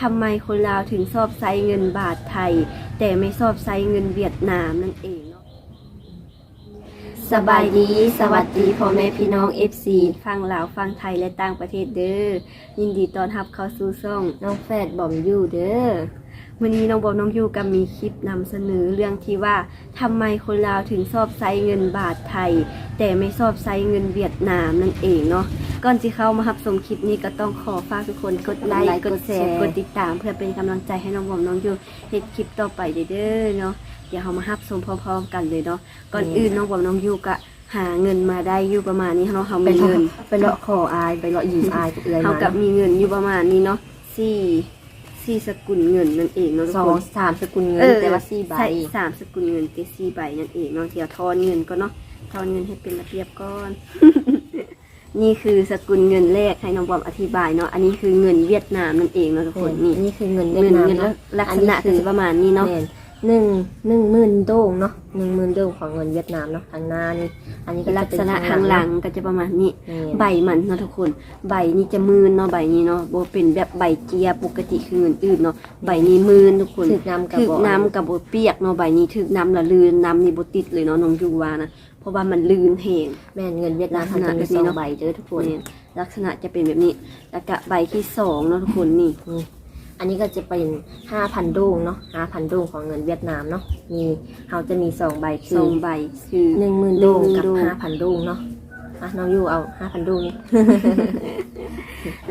ทำไมคนลาวถึงชอบใช้เงินบาทไทย แต่ไม่ชอบใช้เงินเวียดนามนั่นเองเนาะสบายดี สวัสดีพ่อแม่พี่น้อง FC ฟังลาวฟังไทยและต่างประเทศเด้อยินดีต้อนรับเข้าสู่ช่องน้องแฟดบอมยูเด้อวันนี้น้องบอมน้องยูก็มีคลิปนำเสนอเรื่องที่ว่าทำไมคนลาวถึงชอบใช้เงินบาทไทย แต่ไม่ชอบใช้เงินเวียดนามนั่นเองเนาะ ก่อนที่เข้ามารับชมคลิปนี้ก็ต้องขอฝากทุกคนกดไลค์ กดแชร์ กดติดตาม เพื่อเป็นกำลังใจให้น้องบอมน้องยูเฮ็ดคลิปต่อไปเด้อเนาะ เดี๋ยวเรามารับชมพร้อมๆกันเลยเนาะ ก่อนอื่นน้องบอมน้องยูก็หาเงินมาได้อยู่ประมาณนี้เนาะเขาไปมีเลาะเงินไปเลาะคออายไปเลาะยิมอายเอื่อยเขามากับมีเงินอยู่ประมาณนี้เนาะสี่สี่สกุลเงินนั่นเองเนาะทุกสอคงนสามสกุลเงินเออแต่ว่าสี่ใบใช่สามสกุลเงินเตสี่ใบนั่นเองเนาะเดี๋ยวทอนเงินก็เนาะทอนเงินให้เป็นระเบียบก่อน นี่คือสกุลเงินแรกให้น้องบอมอธิบายเนาะ อันนี้คือเงินเวียดนามนั่นเองเนาะทุกคนนี่นี่คือเงินเงิเวียนดนามเงินเนาะลักอัษนนี้ณะคืคืออประมาณนี้เนาะ แม่ หนึ่งหนึ่งหมื่นโด่งเนาะหนึ่งหมื่นโด่งของเงินเวียดนามเนาะทางหน้านี่อันนี้ก็ลัจะกเป็นษณะข้างหลังก็จะประมาณนี้แม่ใบมันเนาะทุกคน ใบนี้จะมืนเนาะใบนี้เนาะโบเป็นแบบใบเจียปกติคือเงินอื่นเนาะใบนี้มืนทุกคนถึกน้ำกับถึกบ่อน้ำกับโบเปียกเนาะใบนี้ถึกน้ำละลื่นน้ำนี่โบติดเลยเนาะน้องยูวานะเพราะว่ามันลื่นแหงแม่นเงินเวียดนามลักษเขาณะจะแบมีบนี้สองเนาะใบเด้อทุกคนนี่ลักษณะจะเป็นแบบนี้แล้วก็ใบที่สองเนาะทุกคนนี่นี่ อันนี้ก็จะเป็นห้าพันโด่งเนาะห้าพันโด่งของเงินเวียดนามเนาะมีเขาจะมีสองใบคืสอองใบคือหนึ่งหมื่นโด่งกับหนึ่งหมื่นโด่งห้าพันโด่งเนาะอะน้องยูเอาห้าพันโด่งนี่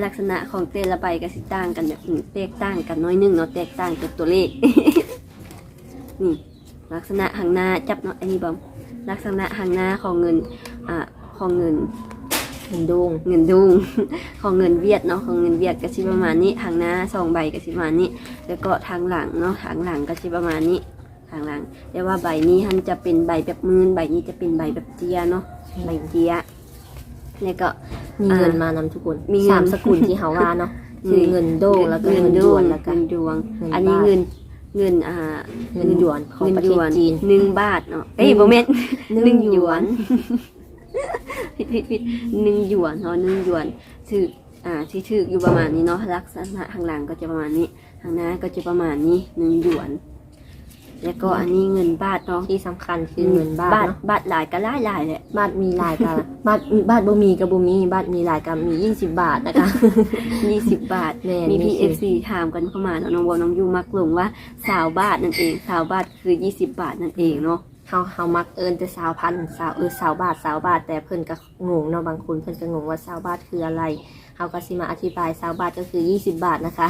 ลักษณะของแต่ละใบก็สิต่างกันแบบนี้แตกต่างกันน้อยหนึงเนาะแตกต่างจากตัวเลข นี่ลักษณะหางหน้าจับเนาะอันนี้บอมลักษณะหางหน้าของเงินอ่าของเงิน เงินโด่งเงินดุงของเงินเวียดเนาะของเงินเวียดก็สิประมาณนี้ทางหน้าสองใบก็สิประมาณนี้ แล้วก็ทางหลังเนาะทางหลังก็สิประมาณนี้ทางหลังแต่ว่าใบนี้มันจะเป็นใบแบบมืนใบนี้จะเป็นใบแบบเจียเนาะใบเจียแล้วก็มีเงินมานำทุกคนมีเงินสามสกุลที่เขาว่าเนาะคือเงินโด่งแล้วก็เงินหยวนแล้วก็เงินดวงเงินอันนี้บาทเงินเงินอ่าเงินหยวนของประเทศจีนหนึ่งบาทเนาะเอ้ยหนึ่งโมเมนต์หนึ่งหนึ่งหยหยววนน ผิดผิดผิดหนึ่งหยวนเนาะหนึ่งหยวนถืออ่าที่ถืออยู่ประมาณนี้เนาะลักษณะข้างหลังก็จะประมาณนี้ข้างหน้าก็จะประมาณนี้หนึ่งหยวน แล้วก็อันนี้เงินบาทเนาะที่สำคัญคือเงินบาทบาทเนาะบาทหลายก็หลายหลายแหละ บาทมีหลายกันบาทบาทบ่มีกับบ่มีบาทมีหลายกันมียี่สิบบาทนะคะ ยี่สิบบาท แม่นมีนี่พี่คืเอฟซีถามกันเข้ามาเนาะน้องวอน้องยูมักลงว่าสาวบาทนั่นเองสาวบาทคือยี่สิบบาทนั่นเองเนาะ เฮาเฮามักเอินแต่สาวพันสาวเออสาวบาทสาวบาท แต่เพิ่นก็งงเนาะบางคนเพิ่นก็งงว่าสาวบาทคืออะไรเฮาก็สิมาอธิบายสาวบาทก็คือ 20 บาทนะคะ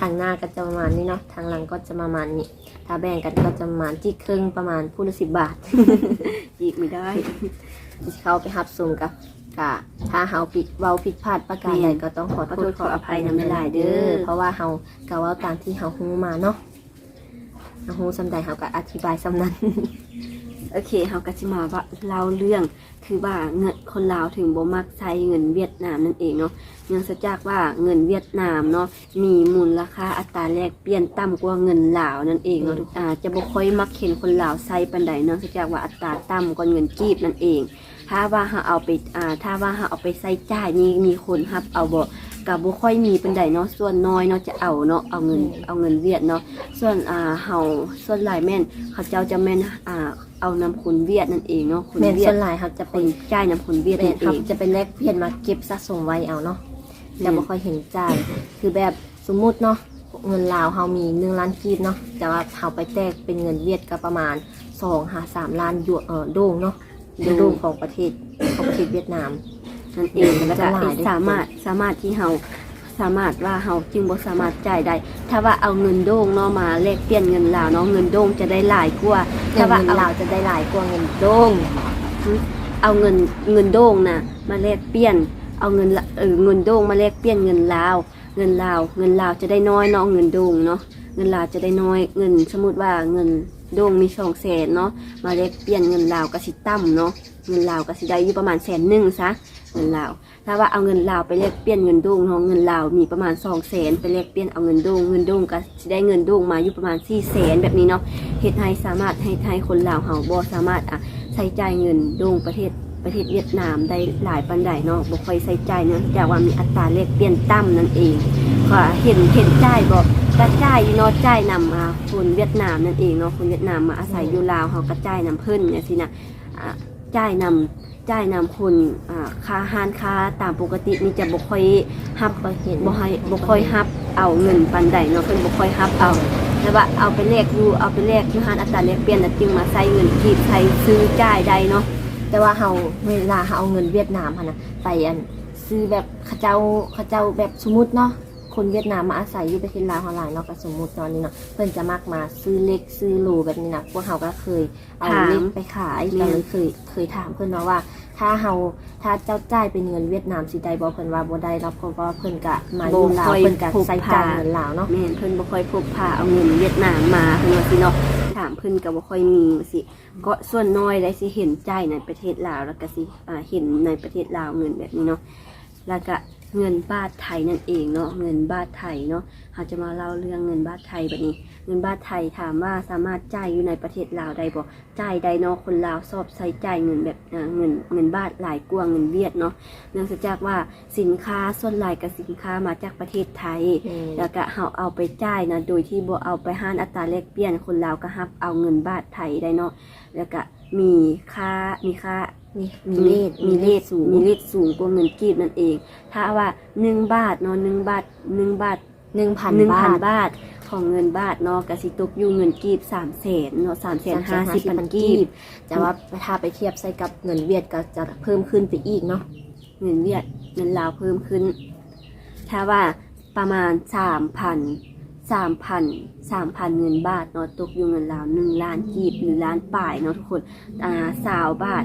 ทางหน้าก็จะประมาณนี้เนาะทางหลังก็จะประมาณนี้ ถ้าแบ่งกันก็จะประมาณที่ครึ่งประมาณผู้ละสิบบาท จีกไม่ได้ที่เขาไปหับซุ่มกับกะถ้าเฮาผิดเว้าผิดพลาดประการใดก็ต้องขอโทษขออภัยนำหลายๆเด้อเพราะว่าเฮาก็เว่าตามที่เฮาฮู้มาเนาะ เฮาฮู้ซำใดเฮาก็อธิบายซำนั้น โอเคเขาก็จะมาว่าเล่าเรื่องคือว่าเงินคนลาวถึงบ่มักใช้เงินเวียดนามนั่นเองเนาะเนื่องจากว่าเงินเวียดนามเนาะมีมูลราคาอัตราแลกเปลี่ยนต่ำกว่าเงินลาวนั่นเองเนาะทุกอาจะบ่ค่อยมักเห็นคนลาวใช้ปานใดเนาะเนื่องจากว่าอัตราต่ำกว่าเงินกีบนั่นเอง ถ้าว่าเขาเอาไปอ่าถ้าว่าเขาเอาไปใส่จ่ายนี่มีคนรับเอาบ่ กับบ่ค่อยมีเป็นใดเนาะส่วนน้อยเนาะจะเอาเนาะเอาเงินเอาเงินเวียดเนาะส่วนอ่าเฮาส่วนหลายแม่นเขาเจ้าจะแม่นอ่าเอานำคนเวียดนั่นเองเนาะคนแม่นเวียส่ดวนหลายเขาจะคเป็นนจ่ายนำคนเวียดเป็นั่นนเอครับง จะเป็นแลกเปลี่ยนมาเก็บสะสมไว้เอาเนาะแม่นจะบ่ค่อยเห็นจ่ายคือแบบสมมุติเนาะเงินลาวเฮามีหนึ่งล้านกีบเนาะแต่ว่าเฮาไปแตกเป็นเงินเวียดก็ประมาณสองหาสามล้านหยวนเออโด่งเนาะโด่งของประเทศของประเทศเวียดนาม นั่นเองแล้วก็จะหลายด้วยสามารถสามารถที่เฮาสามารถว่าเฮาจึงบ่สามารถจ่ายได้ ถ้าว่าเอาเงินโด่งเนาะมาแลกเปลี่ยนเงินลาวเนาะเงินโด่งจะได้หลายกว่าแต่ถ้าว่าว่าเอาลาวจะได้หลายกว่าเงินโด่งเอาเงินเงินโด่งนะมาแลกเปลี่ยน เอาเงินละเออเงินโด่งมาแลกเปลี่ยนเงินลาว เงินลาว เงินลาวจะได้น้อยเนาะเงินโด่งเนาะเงินลาวจะได้น้อย เงินสมมติว่าเงินโด่งมีสองแสนเนาะมาแลกเปลี่ยนเงินลาวก็สิต่ำเนาะเงินลาวก็สิได้อยู่ประมาณแสนหนึ่งซะ เงินลาว ถ้าว่าเอาเงินลาวไปแลกเปลี่ยนเงินด่งเนาะเงินลาวมีประมาณสองแสนไปแลกเปลี่ยนเอาเงินด่งเงินด่งก็ได้เงินด่งมาอยู่ประมาณสี่แสนแบบนี้เนาะเฮ็ดให้สามารถให้ไทยคนลาวเฮาบ่สามารถอะใช้จ่ายเงินด่งประเทศประเทศเวียดนามได้หลายปันใดเนาะบ่ค่อยใช้จ่ายเนื่องจากว่ามีอัตราแลกเปลี่ยนต่ำนั่นเองก็เห็นเห็นจ่ายบ่กระจายอยู่เนาะจ่ายนำมาคนเวียดนามนั่นเองเนาะคนเวียดนามมาอาศัยอยู่ลาวเฮากระจายนำเพิ่นเนี่ยสินะอ่า จ่ายนำจ่ายนำคนอ่าค่าอาหารค่าตามปกตินี่จะบ่ค่อยรับบ่เห็นบ่ให้บ่ค่อยรับเอาเงินปานใดเนาะเพิ่นบ่ค่อยรับเอาแต่ว่าเอาไปแลกอยู่เอาไปแลกอยู่หานอัตราแลกเปลี่ยนแล้วจึงมาใช้เงินกีบใช้ซื้อจ่ายได้เนาะแต่ว่าเฮาเวลาเฮาเอาเงินเวียดนามหั่นน่ะไปอันซื้อแบบเขาเจ้าเขาเจ้าแบบสมมุติเนาะ คนเวียดนามมาอาศัยอยู่ประเทศลาวเฮาหลายเนาะก็สมมุติตอนนี้เนาะเพิ่นจะมักมาซื้อเล็กซื้อโหลแบบนี้นะพวกเฮาก็เคยเอาเล็กไปขายก็เลยเคยเคยถามเพิ่นเนาะว่า ถ้าเฮาถ้าเจ้าจ่ายเป็นเงินเวียดนามสิได้บ่เพิ่นว่าบ่ได้เนาะเพราะว่าเพิ่นก็มาอยู่ลาวเพิ่นก็ใช้จ่ายเงินลาวเนาะ แม่นเพิ่นบ่ค่อยพกพาเอาเงินเวียดนามมาเพิ่นว่าสิเนาะถามเพิ่นก็บ่ค่อยมีว่าสิก็ส่วนน้อยได้สิเห็นจ่ายในประเทศลาวแล้วก็สิอ่าเห็นในประเทศลาวเงินแบบนี้เนาะแล้วก็ เงินบาทไทยนั่นเองเนาะเงินบาทไทยเนาะเราจะมาเล่าเรื่องเงินบาทไทยแบบนี้ เงินบาทไทยถามว่าสามารถจ่ายอยู่ในประเทศลาวได้บ่จ่ายได้เนาะคนลาวชอบใช้จ่ายเงินแบบอ่าเงินเงินบาทหลายกว่าเงินเวียดเนาะเนื่องจากว่าสินค้าส่วนหลายกับสินค้ามาจากประเทศไทย แล้วก็เฮาเอาไปจ่ายนะโดยที่บ่เอาไปห้านอัตราแลกเปลี่ยนคนลาวก็รับเอาเงินบาทไทยได้เนาะแล้วก็มีค่ามีค่า มีมีเลขมีเลขสูงมีเลขสูงกว่าเงินกีบนั่นเอง ถ้าว่า1บาทเนาะ1บาท1บาทหนึ่งพัน1,000บาทบาทของเงินบาทเนาะก็สิตกอยู่เงินกีบ3แสนเนาะ3แสน50พันกีบแต่ว่าถ้าไปเทียบใส่กับเงินเวียดก็จะเพิ่มขึ้นไปอีกเนาะเงินเวียดเงินลาวเพิ่มขึ้น ถ้าว่าประมาณสามพันสามพันสามพันเงินบาทเนาะตกอยู่เงินลาวหนึ่งล้านกีบหรือล้านป่ายเนาะทุกคนอ่าสาวบาท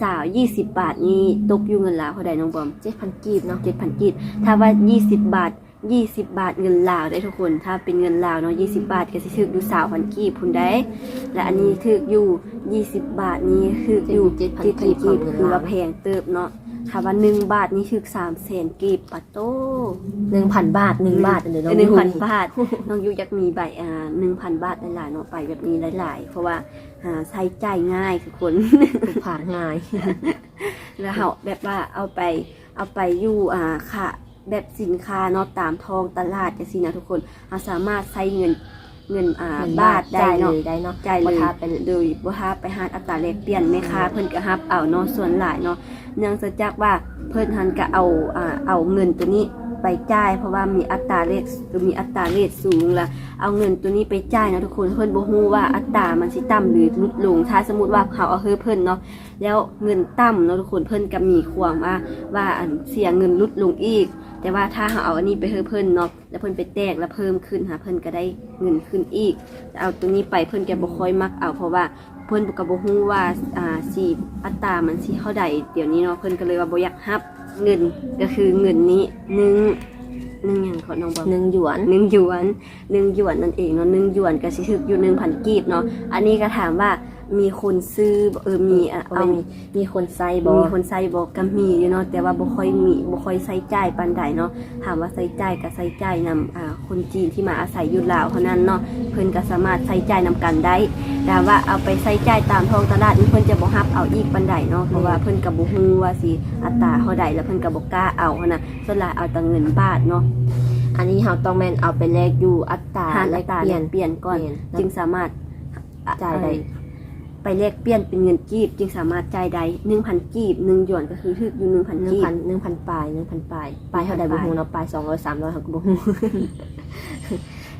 สาวยี่สิบบาทนี่ตกอยู่เงินลาวเท่าใดน้องบอมเจ็ดพันกีบเนาะเจ็ดพันกีบถ้าว่ายี่สิบบาทยี่สิบบาทเงินลาวได้ทุกคน ถ้าเป็นเงินลาวเนาะยี่สิบบาทก็สิถึกอยู่สาวพันกีบพุ่นได้ และอันนี้ถึกอยู่ยี่สิบบาทนี้ถึกอยู่เจ็ดพันเจ็ดพันกีบกีบของเงินคือลาวว่าแพงเติบเนาะ ค่ะว่าหนึ่งบาทนี่คือสามแสนกีบปะโตหนึ่งพันบาทหนึ่งบาทเดี๋ยวหเรานึ่งพันบาทน้องยุอยากมีใบอ่าหนึ่งพันบาทหลายๆเนาะไปแบบนี้หลาย ๆ เพราะว่าอ่าใช้จ่ายง่ายคือคนผ่านง่าย แล้วเขาแบบว่าเอาไปเอาไปอยู่อ่าค่ะ แบบสินค้าเนาะตามท้องตลาดจังซี่นะทุกคนเราสามารถใช้เงิน เงินอ่าเงินบาทได้จ่ายเลเนาะยได้เนาะจ่ายเลยบ่ทาไปเลยโดยบ่ฮาไปหาอัตราแลกเปลี่ยนแม่ค้าเพิ่นก็ฮับเอาเนาะส่วนหลายเนาะเนื่องจากว่าเพิ่นหันก็เอาอ่าเอาเงินตัวนี้ไปจ่ายเพราะว่ามีอัตราเลขมีอัตราเลขสูงละเอาเงินตัวนี้ไปจ่ายเนาะทุกคนเพิ่นบ่ฮู้ว่าอัตรามันสิต่ำหรือลดลงถ้าสมมุติว่าเขาเอาเฮอเพิ่นเนาะแล้วเงินต่ำเนาะทุกคนเพิ่นก็มีความว่าว่าอันเสียเงินลดลงอีก แต่ว่าถ้าเขาเอาอันนี้ไปเฮอเพิ่นเนาะแล้วเพิ่นไปแตกแล้วเพิ่มขึ้นหาเพิ่นก็ได้เงินขึ้นอีก เอาตัวนี้ไปเพิ่นแกบ่ค่อยมักเอาเพราะว่าเพิ่นก็บ่ฮู้ว่าอ่าสิอัตรามันสิเท่าใดเดี๋ยวนี้เนาะเพิ่นก็เลยว่าบ่อยากรับเงินก็คือเงินนี้หนึ่งหนึ่งหยังขอน้องบอกหนึ่งหยวนหนึ่งหยวนหนึ่งหยวนนั่นเองเนาะหนึ่งหยวนก็สิถึกอยู่1,000กีบเนาะอันนี้ก็ถามว่า มีคนซื้อบ่เออมีอะเอาเอามีมีคนใส่บอมีคนใส่บอกก็มีอยู่เนาะแต่ว่าบ่ค่อยมีบ่ค่อยใส่จ่ายปานใดเนาะถามว่าใส่จ่ายก็ใส่จ่ายนำอ่าคนจีนที่มาอาศัยอยู่ลาวเท่านั้นเนาะเพิ่นก็สามารถใส่จ่ายนำกันได้แต่ว่าเอาไปใส่จ่ายตามท้องตลาดนี่เพิ่นจะบ่รับเอาอีกปานใดเนาะเพราะว่าเพิ่นก็บ่ฮู้ว่าสิอัตราเท่าใดแล้วเพิ่นก็บ่กล้าเอาหั้นน่ะส่วนหลายเอาแต่เงินบาทเนาะอันนี้เราต้องแม่นเอาไปแลกอยู่อัตราหาแลอักตราเปแลลี่ยนกเปลี่ยนก่อนเปลี่ยนจึงสามารถจ่ายได้เอ่อ ไปแลกเปลี่ยนเป็นเงินกีบ จึงสามารถจ่ายได้1,000กีบ1หยวนก็คือถึกอยู่1,000หนึ่งกีบพันหนึ่งพันปลายหนึ่งพันปลายปลายเท่าใดบุฮูเนาะปลายสองร้อยสามร้อยเขาก็บุฮู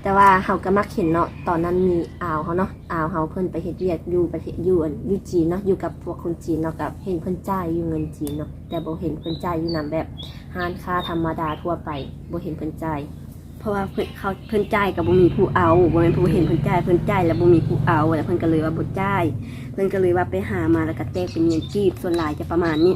แต่ว่าเฮาก็มักเห็นเนาะตอนนั้นมีอ่าวเขาเนาะอ่าวเขาเพิ่นไปเฮ็ดเวียกอยู่ประเทศอยู่อันอยู่จีนเนาะอยู่กับพวกคนจีนเนาะกับเห็นเพิ่นจ่ายอยู่เงินจีนเนาะแต่บ่เห็นเพิ่นจ่ายอยู่นํแบบห้านค้าธรรมดาทั่วไปบ่เห็นเพิ่นจ่ายเพ ราะว่าเพิ่นเขาเพิ่นจ่ายกับบ่มีผู้เอาบ่แม่นผู้เห็นเพิ่นจ่ายเพิ่นจ่ายแล้วบ่มีผู้เอาแล้วเพิ่นก็เลยว่าบ่จ่ายเพิ่นก็เลยว่าไปหามาแล้วก็แจกเป็นเงินกีบส่วนหลายจะประมาณนี้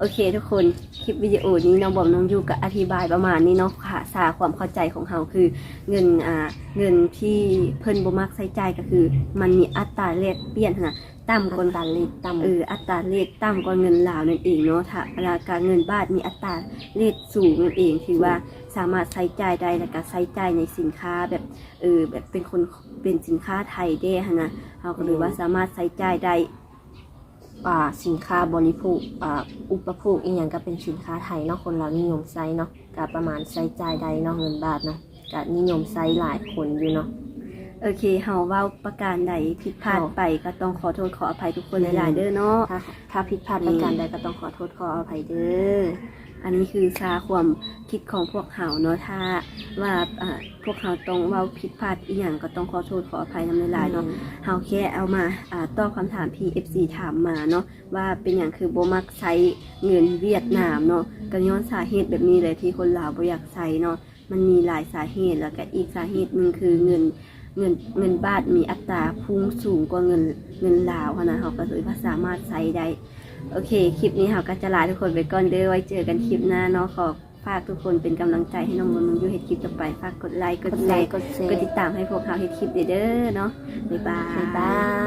โอเคทุกคน คลิปวิดีโอนี้น้องบอมน้องยูก็อธิบายประมาณนี้เนาะค่ะสาความเข้าใจของเราคือเงินอ่าเงินที่เพิ่นบ่มักใช้จ่ายก็คือ มันมีอัตราแลกเปลี่ยนหั่นน่ะต่ำกว่าการเลขต่ำเอออัตราเลขต่ำกว่าเงินลาวนั่นเองเนาะถ้าราคาเงินบาทมีอัตราเลขสูงนั่นเองคือว่าสามารถใช้จ่ายได้แล้วก็ใช้จ่ายในสินค้าแบบเออแบบเป็นคนเป็นสินค้าไทยได้ฮะนะเราก็เลยว่าสามารถใช้จ่ายได้อ่า สินค้าบริโภคอ่าอุปโภคอีกอย่างก็เป็นสินค้าไทยเนาะคนเรานิยมใช้เนาะก็ประมาณใช้จ่ายใดเนาะเงินบาทเนาะก็นิยมใช้หลายคนอยู่เนาะโอเคเฮาเว้าประการใดผิดพลาดเฮาไปก็ต้องขอโทษขออภัยทุกคนหลายๆเด้อเนาะถ้าถ้าผิดพลาดประการใดก็ต้องขอโทษขออภัยเด้อ อันนี้คือชาความคิดของพวกเฮาเนาะถ้าว่าอ่าพวกเฮาต้องเว้าผิดพลาดอีหยังก็ต้องขอโทษขออภัยนำหลายๆเนาะเฮาแค่เอามาอ่าตอบคำถาม PFC ถามมาเนาะว่าเป็นอย่างคือบ่มักใช้เงินเวียดนามเนาะก็ย้อนสาเหตุแบบนี้เลยที่คนลาวบ่อยากใช้เนาะมันมีหลายสาเหตุแล้วก็อีกสาเหตุหนึงคือเงินเงินเงินบาทมีอัตราพุ่งสูงกว่าเงินเงินลาวหั้นนะเฮาก็เลยว่าสามารถใช้ได้ โอเค คลิปนี้เราก็จะลาทุกคนไปก่อนเด้อไว้เจอกันคลิปหน้าเนาะขอฝากทุกคนเป็นกำลังใจให้น้องมนต์มึงอยู่เฮ็ดคลิปต่อไปฝากกดไลค์กกดดแชไลร์ค์กดแชกดร์ติดตามให้พวกเราเฮ็ดคลิปเด้อเนาะบ๊ายบาย บ๊ายบาย